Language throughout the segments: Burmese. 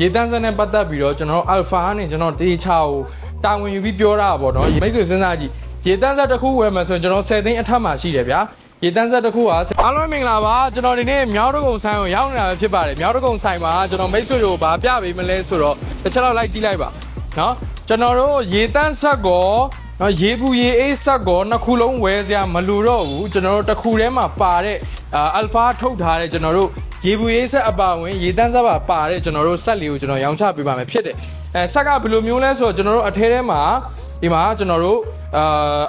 ရေတန်းစက်နဲ့ပတ်သက်ပြီးတော့ကျွန်တော်တို့ alpha ကနေကျွန်တော်တေချာကိုတာဝန်ယူပြီးပြောတာပါတော့မိတ်ဆွေစဉ်းစားကြည့်ရေတန်းစက်တစ်ခုဝယ်မယ်ဆိုရင်ကျွန်တော်10သိန်းအထက်မှာရှိတယ်ဗျာရေတန်းစက်တစ်ခုကအားလုံးမင်္ဂလာပါကျွန်တော်ဒီနေ့မြောက်တကုံဆိုင်ကိုရောက်နေတာပဲဖြစ်ပါတယ်မြောက်တကုံဆိုင်မှာကျွန်တော်မိတ်ဆွေတို့ဗာပြပေးမလဲဆိုတော့တစ်ချက်တော့လိုက်ကြည့်လိုက်ပါနော်ကျွန်တော်တို့ရေတန်းဆက်ကောနော်ရေဘူးရေအေးဆက်ကောနှစ်ခုလုံးဝယ်စရာမလိုတော့ဘူးကျွန်တော်တို့တစ်ခုထဲမှာပါတဲ့ အယ်ဖာထုတ်ထားတဲ့ကျွန်တော်တို့ရေဘူးရေးဆက်အပါဝင်ရေတန်းစားပါပါတဲ့ကျွန်တော်တို့ဆက်လေးကိုကျွန်တော်ရောင်းချပေးပါမယ်ဖြစ်တယ်အဲဆက်ကဘယ်လိုမျိုးလဲဆိုတော့ကျွန်တော်တို့အထဲထဲမှာဒီမှာကျွန်တော်တို့အာ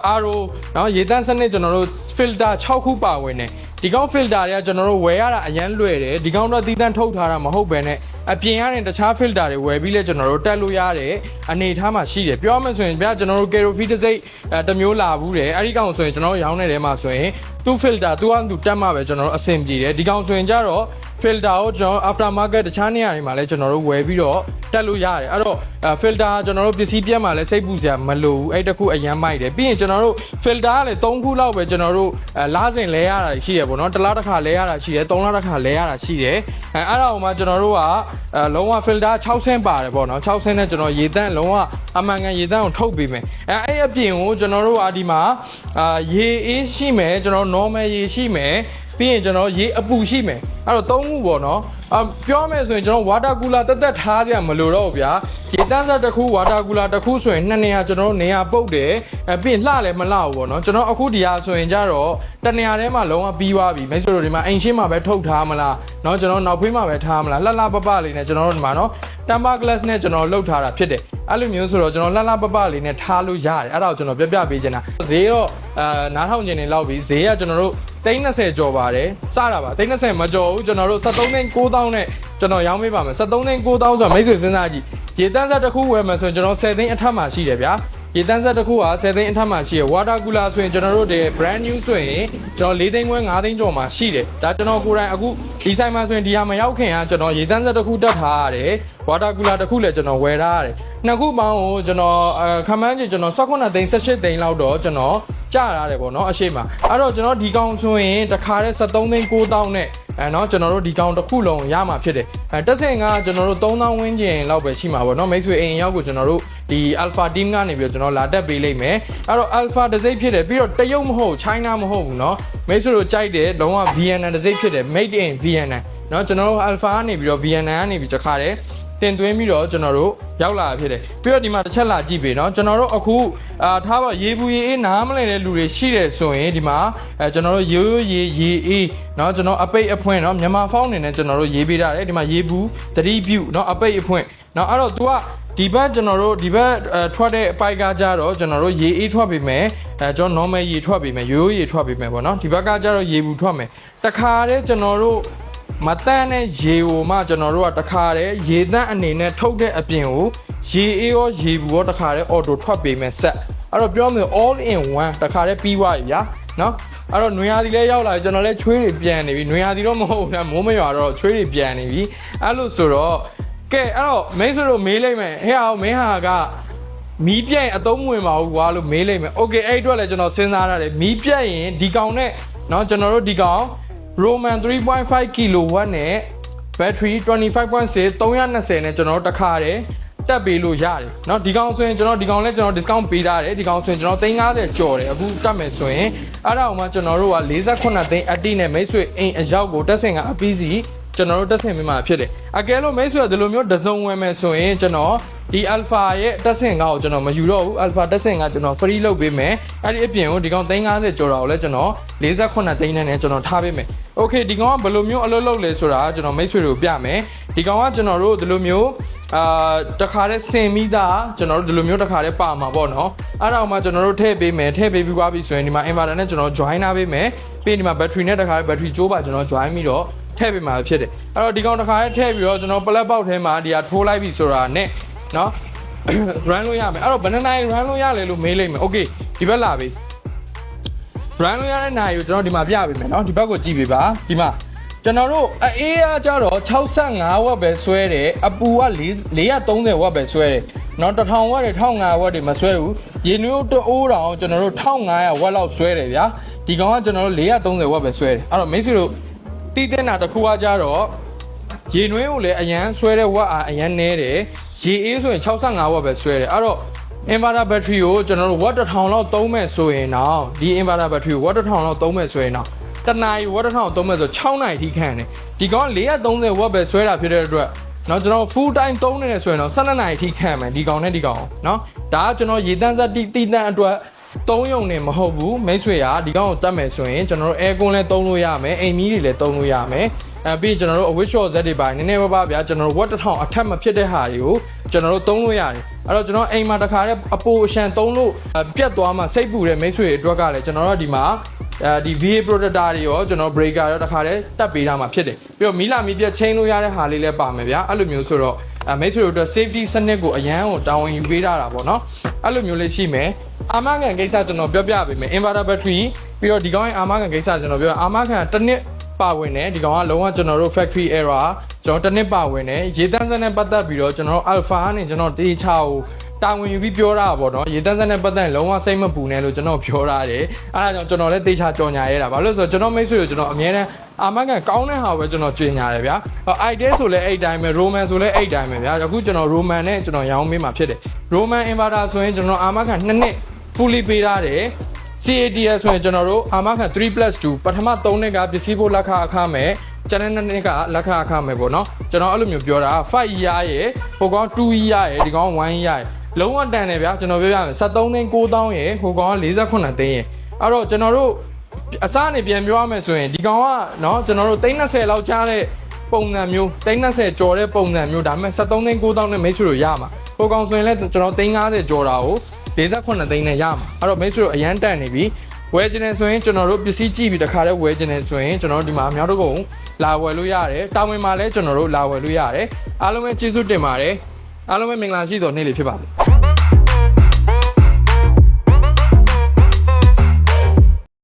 အာရိုနော်ရေတန်းစနစ်ကျွန်တော်တို့ filter 6ခုပါဝင်တယ်ဒီကောင် filter တွေကကျွန်တော်တို့ဝယ်ရတာအရန်လွယ်တယ်ဒီကောင်တော့တီးတန်းထုတ်ထားတာမဟုတ်ဘဲနဲ့အပြင်ရတဲ့တခြား filter တွေဝယ်ပြီးလဲကျွန်တော်တို့တက်လို့ရတဲ့အနေအထားမှာရှိတယ်ပြောမှဆိုရင်ဗျာကျွန်တော်တို့ Kerofi တစ်စိတ်တစ်မျိုးလာဘူးတယ်အဲ့ဒီကောင်ဆိုရင်ကျွန်တော်ရောင်းနေတဲ့မှာဆိုရင် သူ့ filter သူကသူတက်မှပဲကျွန်တော်တို့အဆင်ပြေတယ်ဒီကောင်ဆိုရင်ကြတော့ filter ကိုကျွန်တော် after market တခြားနေရာတွေမှာလည်းကျွန်တော်တို့ဝယ်ပြီးတော့တက်လို့ရတယ်အဲ့တော့ filter ကျွန်တော်တို့ပစ္စည်းပြတ်မှလည်းစိတ်ပူစရာမလိုဘူးအဲ့တခုအရန်မိုက်တယ်ပြီးရင်ကျွန်တော်တို့ filter ကလည်း3ခုလောက်ပဲကျွန်တော်တို့လားစင်လဲရတာရှိရပေါ့နော်တစ်လားတစ်ခါလဲရတာရှိတယ်3လားတစ်ခါလဲရတာရှိတယ်အဲအဲ့ဒါဟိုမှာကျွန်တော်တို့ကအဲလုံးဝ filter 6ဆင်းပါတယ်ပေါ့နော်6ဆင်းနဲ့ကျွန်တော်ရေတန့်လုံးဝအမှန်ကန်ရေတန့်ကိုထုတ်ပေးမယ်အဲအဲ့အပြင်ကိုကျွန်တော်တို့ကဒီမှာအာရေအေးရှိမယ်ကျွန်တော် normal ရေရှိမယ်ပြီးရင်ကျွန်တော်ရေအပူရှိမယ်အဲ့တော့သုံးခုပေါ့နော်အပြောမယ်ဆိုရင်ကျွန်တော် water cooler တက်တက်ထားကြမလို့တော့ဘူးဗျာရေတန်းစားတစ်ခု water cooler တစ်ခုဆိုရင်နှစ်နေရာကျွန်တော်တို့နေရာပုတ်တယ်အပြီးရင်လှလည်းမလှဘူးပေါ့နော်ကျွန်တော်အခုဒီဟာဆိုရင်ကြတော့တနေရာထဲမှာလုံးဝပြီးသွားပြီမိတ်ဆွေတို့ဒီမှာအိမ်ရှင်းမှာပဲထုတ်ထားမလားเนาะကျွန်တော်နောက်ဖေးမှာပဲထားမလားလှလှပပလေးနဲ့ကျွန်တော်တို့ဒီမှာเนาะ temper glass နဲ့ကျွန်တော်လှုပ်ထားတာဖြစ်တယ်အဲ့လိုမျိုးဆိုတော့ကျွန်တော်လှလှပပလေးနဲ့ထားလို့ရတယ်အဲ့ဒါကိုကျွန်တော်ပြပြပေးချင်တာဈေးတော့အာနားထောင်ခြင်းနေလောက်ပြီဈေးကကျွန်တော်တို့330ကျော်ပါတယ်စတာပါ330မကျော် ဘူးကျွန်တော်တို့73သိန်း9000နဲ့ကျွန်တော်ရောင်းပေးပါမယ်73သိန်း9000ဆိုတော့မိတ်ဆွေစဉ်းစားကြည့်ရေတန်းဆက်တစ်ခုဝယ်မယ်ဆိုရင်ကျွန်တော်10သိန်းအထက်မှာရှိတယ်ဗျာရေတန်းဆက်တစ်ခုက10သိန်းအထက်မှာရှိရယ် water cooler ဆိုရင်ကျွန်တော်တို့ဒီ brand new ဆိုရင်ကျွန်တော်4သိန်းခွဲ5သိန်းကျော်မှာရှိတယ်ဒါကျွန်တော်ကိုယ်တိုင်အခုဒီဆိုင်မှာဆိုရင်ဒီဟာမရောက်ခင်ကကျွန်တော်ရေတန်းဆက်တစ်ခုတက်ထားရတယ် water cooler တစ်ခုလည်းကျွန်တော်ဝယ်ထားရတယ်နှစ်ခုပေါင်းကိုကျွန်တော်အခမ်းမ်းကြီးကျွန်တော်18သိန်း18သိန်းလောက်တော့ကျွန်တော်ကြာရတယ်ပေါ့နော်အရှိမအဲ့တော့ကျွန်တော်ဒီကောင်ဆိုရင်တစ်ခါတည်း73သိန်း9000နဲ့ အဲเนาะကျွန်တော်တို့ဒီကောင်တစ်ခုလုံးရမှာဖြစ်တယ်အဲတက်ဆင်ကကျွန်တော်တို့3000ဝန်းကျင်လောက်ပဲရှိမှာပေါ့เนาะမိတ်ဆွေအိမ်ရောက်ကိုကျွန်တော်တို့ဒီ alpha team ကနေပြီးတော့ကျွန်တော်လာတက်ပေးလိုက်မယ်အဲ့တော့ alpha တစ်စိတ်ဖြစ်တယ်ပြီးတော့တရုတ်မဟုတ် China မဟုတ်ဘူးเนาะမိတ်ဆွေတို့ကြိုက်တယ်လုံးဝ Vietnam တစ်စိတ်ဖြစ်တယ် made in Vietnam เนาะကျွန်တော်တို့ alpha ကနေပြီးတော့ Vietnam ကနေပြီးတခါတည်း တင်သွင်းပြီးတော့ကျွန်တော်တို့ရောက်လာဖြစ်တယ်ပြီးတော့ဒီမှာတစ်ချက်လာကြည့်ပေးနော်ကျွန်တော်တို့အခုအာထားပါရေဘူးရေအေးနားမလည်တဲ့လူတွေရှိတယ်ဆိုရင်ဒီမှာအဲကျွန်တော်တို့ရိုးရေရေအေးနော်ကျွန်တော်အပိတ်အဖွင့်နော်မြန်မာဖောင်းနေနဲ့ကျွန်တော်တို့ရေးပေးထားတယ်ဒီမှာရေဘူးသတိပြုနော်အပိတ်အဖွင့်နော်အဲ့တော့ तू ကဒီဘက်ကျွန်တော်တို့ဒီဘက်ထွက်တဲ့အပိုက်ကကြတော့ကျွန်တော်တို့ရေအေးထွက်ပေးမယ်အဲကျွန်တော် normal ရေထွက်ပေးမယ်ရိုးရိုးရေထွက်ပေးမယ်ပေါ့နော်ဒီဘက်ကကြတော့ရေဘူးထွက်မယ်တခါတည်းကျွန်တော်တို့ မတန်းတဲ့ရေကိုမှကျွန်တော်တို့ကတခါတည်းရေတန်းအနေနဲ့ထုတ်တဲ့အပြင်ကိုရေအေးရောရေဘူးရောတခါတည်းအော်တိုထွက်ပေးမယ်ဆက်အဲ့တော့ပြောမယ် all in one တခါတည်းပြီးသွားပြီဗျာနော်အဲ့တော့နွေရာသီလည်းရောက်လာပြီကျွန်တော်လည်းချွေးတွေပြန်နေပြီနွေရာသီတော့မဟုတ်ဘူးလားမိုးမရွာတော့ချွေးတွေပြန်နေပြီအဲ့လိုဆိုတော့ကဲအဲ့တော့မိတ်ဆွေတို့မေးလိုက်မယ်ဟဲ့အောင်မင်းဟာက မီးပြတ်ရင်အသုံးမဝင်ပါဘူးကွာလို့မေးလိုက်မယ်။ Okay အဲ့အတွက်လည်းကျွန်တော်စဉ်းစားရတယ်။မီးပြတ်ရင်ဒီကောင်နဲ့เนาะကျွန်တော်တို့ဒီကောင် Roman 3.5 kW နဲ့ battery 25.6 320နဲ့ကျွန်တော်တို့တစ်ခါတည်းတက်ပေးလို့ရတယ်เนาะဒီကောင်ဆိုရင်ကျွန်တော်ဒီကောင်လည်းကျွန်တော် discount ပေးထားတယ်ဒီကောင်ဆိုရင်ကျွန်တော်350ကျော်တယ်အခုတက်မယ်ဆိုရင်အဲ့ဒါအောင်မှကျွန်တော်တို့က48သိန်းအတိနဲ့မိတ်ဆွေအိမ်အရောက်ကိုတက်ဆင်ကအပီးစီကျွန်တော်တို့တက်ဆင်မိမှာဖြစ်တယ်အကယ်လို့မိတ်ဆွေကဒီလိုမျိုးဒဇုံဝယ်မယ်ဆိုရင်ကျွန်တော် ဒီ alpha ရဲ့တက်ဆင်ကားကိုကျွန်တော်မယူတော့ဘူး alpha တက်ဆင်ကကျွန်တော် free လုပ်ပေးမယ်အဲ့ဒီအပြင်ကိုဒီကောင်350ကျော်တာကိုလည်းကျွန်တော်48သိန်းနဲ့ကျွန်တော်ထားပေးမယ် okay ဒီကောင်ကဘယ်လိုမျိုးအလုပ်လုပ်လဲဆိုတာကျွန်တော်မိတ်ဆွေတို့ပြမယ်ဒီကောင်ကကျွန်တော်တို့ဒီလိုမျိုးအာတခါတည်းစင်မိသားကျွန်တော်တို့ဒီလိုမျိုးတခါတည်းပါမှာပေါ့နော်အဲ့ဒါမှကျွန်တော်တို့ထည့်ပေးမယ်ထည့်ပေးပြီးသွားပြီဆိုရင်ဒီမှာ inverter နဲ့ကျွန်တော် join ထားပေးမယ်ပြီးရင်ဒီမှာ battery နဲ့တခါတည်း battery ကျိုးပါကျွန်တော် join ပြီးတော့ထည့်ပေးမှာဖြစ်တယ်အဲ့တော့ဒီကောင်တစ်ခါလေးထည့်ပြီးတော့ကျွန်တော် plug box ထဲမှာဒီဟာထိုးလိုက်ပြီဆိုတာနဲ့ နော် run လို့ရမယ်အဲ့တော့ဘယ်နှစ်နိုင် run လို့ရလဲလို့မေးလိုက်မယ် okay ဒီဘက်လာပြီ run လို့ရတဲ့နိုင်ကိုကျွန်တော်ဒီမှာပြပေးမယ်နော်ဒီဘက်ကိုကြည့်ပေးပါဒီမှာကျွန်တော်တို့အေးအားကြတော့65ဝက်ပဲဆွဲတယ်အပူက430ဝက်ပဲဆွဲတယ်နော်1000ဝက်တွေ1500ဝက်တွေမဆွဲဘူးရေနွေးတအိုးတောင်ကျွန်တော်တို့1500ဝက်လောက်ဆွဲတယ်ဗျာဒီကောင်ကကျွန်တော်တို့430ဝက်ပဲဆွဲတယ်အဲ့တော့မိတ်ဆွေတို့တီးတင်းတာတစ်ခုကကြတော့ ရေနွေးကိုလည်းအရန်ဆွဲတဲ့ဝက်အားအရန်နည်းတယ်ရေအေးဆိုရင်65ဝက်ပဲဆွဲတယ်အဲ့တော့ inverter battery ကိုကျွန်တော်တို့ watt 1000လောက်သုံးမဲ့ဆိုရင်တော့ဒီ inverter battery watt 1000လောက်သုံးမဲ့ဆိုရင်တော့တနာရီ watt 1000သုံးမဲ့ဆို6နာရီထိခံတယ်ဒီကောင်430 watt ပဲဆွဲတာဖြစ်တဲ့အတွက်နော်ကျွန်တော် full time သုံးနေတယ်ဆိုရင်တော့12နာရီထိခံမယ်ဒီကောင်နဲ့ဒီကောင်နော်ဒါကကျွန်တော်ရေတန်းစတိတိတန်းအတွက်သုံးယုံနေမဟုတ်ဘူးမိတ်ဆွေကဒီကောင်ကိုတတ်မယ်ဆိုရင်ကျွန်တော်တို့ aircon လည်းသုံးလို့ရမယ်အိမ်မီးတွေလည်းသုံးလို့ရမယ် အဲပြီးရင်ကျွန်တော်တို့အဝစ်ရှော့ဇက်တွေပါနည်းနည်းပါးပါးဗျာကျွန်တော်တို့ watt 1000အထက်မဖြစ်တဲ့ဟာတွေကိုကျွန်တော်တို့သုံးလို့ရတယ်အဲ့တော့ကျွန်တော်အိမ်မှာတခါတည်းအပိုအရှန်သုံးလို့အဲပြတ်သွားမှစိတ်ပူတဲ့မိတ်ဆွေအတွက်ကလည်းကျွန်တော်တို့ဒီမှာအဲဒီ VA protector တွေရောကျွန်တော် breaker ရောတခါတည်းတက်ပေးထားမှာဖြစ်တယ်ပြီးတော့မီလာမီပြတ်ချင်းလို့ရတဲ့ဟာလေးလည်းပါမယ်ဗျာအဲ့လိုမျိုးဆိုတော့အဲမိတ်ဆွေတို့အတွက် safety စနစ်ကိုအရန်ကိုတာဝန်ယူပေးထားတာပေါ့နော်အဲ့လိုမျိုးလေးရှိမယ်အာမခံကိစ္စကျွန်တော်ပြောပြပေးမယ် inverter battery ပြီးတော့ဒီကောင်းရဲ့အာမခံကိစ္စကျွန်တော်ပြောပြအာမခံတစ်နှစ် ပါဝင်တယ်ဒီကောင်ကလုံးဝကျွန်တော်တို့ factory error ကျွန်တော်တစ်နှစ်ပါဝင်တယ်ရေတန်းစက်နဲ့ပတ်သက်ပြီးတော့ကျွန်တော် alpha နဲ့ကျွန်တော်တေချာကိုတာဝန်ယူပြီးပြောတာပေါ့နော်ရေတန်းစက်နဲ့ပတ်သက်ရင်လုံးဝစိတ်မပူနဲ့လို့ကျွန်တော်ပြောထားတယ်အဲဒါကြောင့်ကျွန်တော်လည်းတေချာကြော်ညာရဲတာဘာလို့လဲဆိုတော့ကျွန်တော်မိတ်ဆွေကိုကျွန်တော်အမြဲတမ်းအာမခံကောင်းတဲ့ဟာကိုပဲကျွန်တော်ကြင်ညာတယ်ဗျာ idea ဆိုလည်းအဲ့တိုင်းပဲ roman ဆိုလည်းအဲ့တိုင်းပဲဗျာအခုကျွန်တော် roman နဲ့ကျွန်တော်ရောင်းပေးမှာဖြစ်တယ် roman inverter ဆိုရင်ကျွန်တော်အာမခံ2နှစ် fully ပေးထားတယ် CADS ဆိုရင်ကျွန်တော်တို့အာမခံ3+2ပထမ3နှစ်ကပစ္စည်းဖို့လက်ခအခမဲ့ကျန်တဲ့နှစ်နှစ်ကလက်ခအခမဲ့ပေါ့နော်ကျွန်တော်အဲ့လိုမျိုးပြောတာ5 year ရဲ့ဟိုကောင်2 year ရဲ့ဒီကောင်1 year ရဲ့လုံးဝတန်တယ်ဗျာကျွန်တော်ပြောပြမယ်73သိန်း9000ရဲ့ဟိုကောင်က48သိန်းရဲ့အဲ့တော့ကျွန်တော်တို့အစားနေပြန်ပြောရမယ်ဆိုရင်ဒီကောင်ကเนาะကျွန်တော်တို့330လောက်ကြားတဲ့ပုံစံမျိုး330ကျော်တဲ့ပုံစံမျိုးဒါပေမဲ့73သိန်း9000နဲ့မိတ်ဆွေတို့ရမှာဟိုကောင်ဆိုရင်လည်းကျွန်တော်350ကျော်တာကို 48သိန်းနဲ့ရမှာအဲ့တော့မိတ်ဆွေတို့အရန်တန်နေပြီဝယ်ခြင်းနဲ့ဆိုရင်ကျွန်တော်တို့ပစ္စည်းကြည့်ပြီးတခါတည်းဝယ်ခြင်းနဲ့ဆိုရင်ကျွန်တော်တို့ဒီမှာမြောက်တကုံလာဝယ်လို့ရတယ်တာဝန်မှာလည်းကျွန်တော်တို့လာဝယ်လို့ရတယ်အားလုံးပဲကျေးဇူးတင်ပါတယ်အားလုံးပဲမင်္ဂလာရှိတော်နေ့လေးဖြစ်ပါစေ